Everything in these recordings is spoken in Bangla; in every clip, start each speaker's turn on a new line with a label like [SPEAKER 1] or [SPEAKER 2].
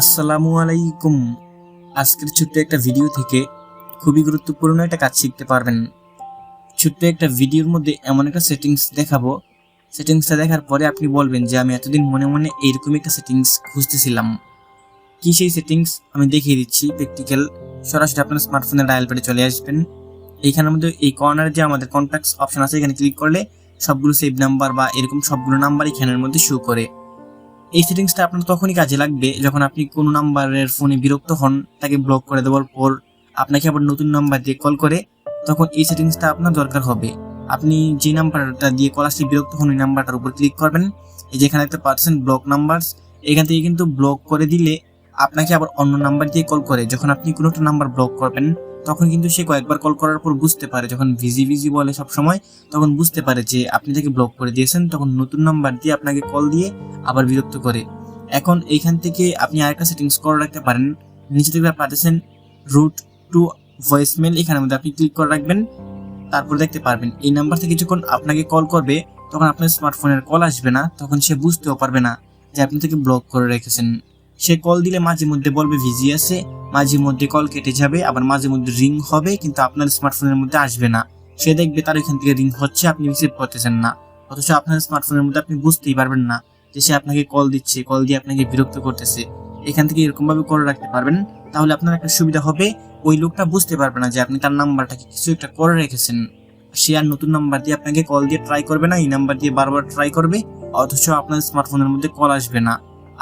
[SPEAKER 1] আসসালামু আলাইকুম। আজকের ছোট্ট একটা ভিডিও থেকে খুবই গুরুত্বপূর্ণ একটা কাজ শিখতে পারবেন। ছোট্ট একটা ভিডিওর মধ্যে এমন একটা সেটিংস দেখাবো। সেটিংসটা দেখার পরে আপনি বলবেন যে, আমি এতদিন মনে মনে এইরকম একটা সেটিংস খুঁজতেছিলাম। কি সেই সেটিংস আমি দেখিয়ে দিচ্ছি। প্র্যাকটিক্যাল সরাসরি আপনার স্মার্টফোনে ডায়াল প্যাডে চলে আসবেন। এইখানের মধ্যে এই কর্নারে যে আমাদের কন্ট্যাক্টস অপশন আছে, এখানে ক্লিক করলে সবগুলো সেভ নাম্বার বা এরকম সবগুলো নাম্বার এখানের মধ্যে শো করে। এই সেটিংসটা আপনার তখনই কাজে লাগবে যখন আপনি কোনো নাম্বারের ফোনে বিরক্ত হন, তাকে ব্লক করে দেওয়ার পর আপনাকে আবার নতুন নাম্বার দিয়ে কল করে, তখন এই সেটিংসটা আপনার দরকার হবে। আপনি যে নাম্বারটা দিয়ে কল আসলে বিরক্ত হন, ওই নাম্বারটার উপর ক্লিক করবেন। এই যেখানে একটা পাচ্ছেন ব্লক নাম্বারস এখান থেকে কিন্তু ব্লক করে দিলে আপনাকে আবার অন্য নাম্বার দিয়ে কল করে। যখন আপনি কোনো একটা নাম্বার ব্লক করবেন, তখন কিন্তু সে কয়েকবার কল করার পর বুঝতে পারে। যখন ভিজি ভিজি বলে সব সময় তখন বুঝতে পারে যে আপনি তাকে ব্লক করে দিয়েছেন, তখন নতুন নাম্বার দিয়ে আপনাকে কল দিয়ে আবার বিরক্ত করে। এখন এইখান থেকে আপনি আরেকটা সেটিংস করে রাখতে পারেন। নিচে থেকে পাঠাচ্ছেন রুট টু ভয়েসমেল এখানের মধ্যে আপনি ক্লিক করে রাখবেন। তারপর দেখতে পারবেন। এই নাম্বার থেকে যখন আপনাকে কল করবে, তখন আপনার স্মার্টফোনের কল আসবে না। তখন সে বুঝতেও পারবে না যে আপনি তাকে ব্লক করে রেখেছেন। সে কল দিলে মাঝে মধ্যে বলবে ভিজি আছে। মাঝে মধ্যে কল কেটে যাবে। আবার মাঝে মধ্যে রিং হবে, কিন্তু আপনার স্মার্টফোনের মধ্যে আসবে না। সে দেখবে তার এখান থেকে রিং হচ্ছে, আপনি রিসিভ করতেছেন না। অথচ আপনার স্মার্টফোনের মধ্যে আপনি বুঝতেই পারবেন না। যে সে আপনাকে কল দিচ্ছে কল দিয়ে আপনাকে বিরক্ত করতেছে, এখান থেকে এরকম ভাবে করে রাখতে পারবেন, তাহলে আপনার একটা সুবিধা হবে, ওই লোকটা বুঝতে পারবে না যে আপনি তার নাম্বারটাকে কিছু একটা করে রেখেছেন। সে আর নতুন নাম্বার দিয়ে আপনাকে কল দিয়ে ট্রাই করবে না, এই নাম্বার দিয়ে বারবার ট্রাই করবে, অথচ আপনার স্মার্টফোনের মধ্যে কল আসবে না,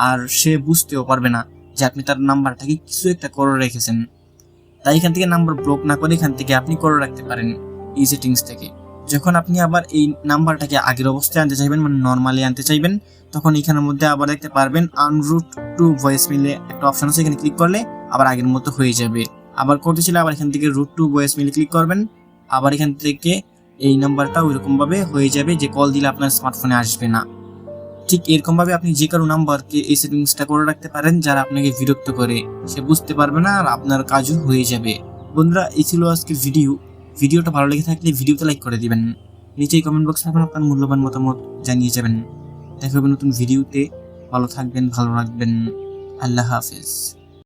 [SPEAKER 1] আর সে বুঝতেও পারবে না যে আপনি তার নাম্বারটাকে কিছু একটা করে রেখেছেন। তাই এখান থেকে নাম্বার ব্লক না করে এখান থেকে আপনি করে রাখতে পারেন, এই সেটিংস থেকে। যখন আপনি আবার এই নাম্বারটাকে আগের অবস্থায় আনতে চাইবেন মানে নর্মালি আনতে চাইবেন, তখন এখানের মধ্যে আবার দেখতে পারবেন আনরুট টু ভয়েস মিলে একটা অপশন আছে, এখানে ক্লিক করলে আবার আগের মতো হয়ে যাবে। আবার করতে ছিল আবার এখান থেকে রুট টু ভয়েস মিলে ক্লিক করবেন, আবার এখান থেকে এই নাম্বারটা ওইরকম ভাবে হয়ে যাবে যে কল দিলে আপনার স্মার্টফোনে আসবে না। ঠিক এরকমভাবে আপনি যে কারও নাম্বারকে এই সেটিংসটা করে রাখতে পারেন, যারা আপনাকে বিরক্ত করে, সে বুঝতে পারবে না আর আপনার কাজও হয়ে যাবে। বন্ধুরা, এই ছিল আজকে ভিডিও ভিডিওটা ভালো লেগে থাকলে ভিডিওতে লাইক করে দিবেন। নিচেই কমেন্ট বক্সে আপনার আপনার মূল্যবান মতামত জানিয়ে যাবেন। দেখা হবে নতুন ভিডিওতে। ভালো থাকবেন, ভালো রাখবেন। আল্লাহ হাফেজ।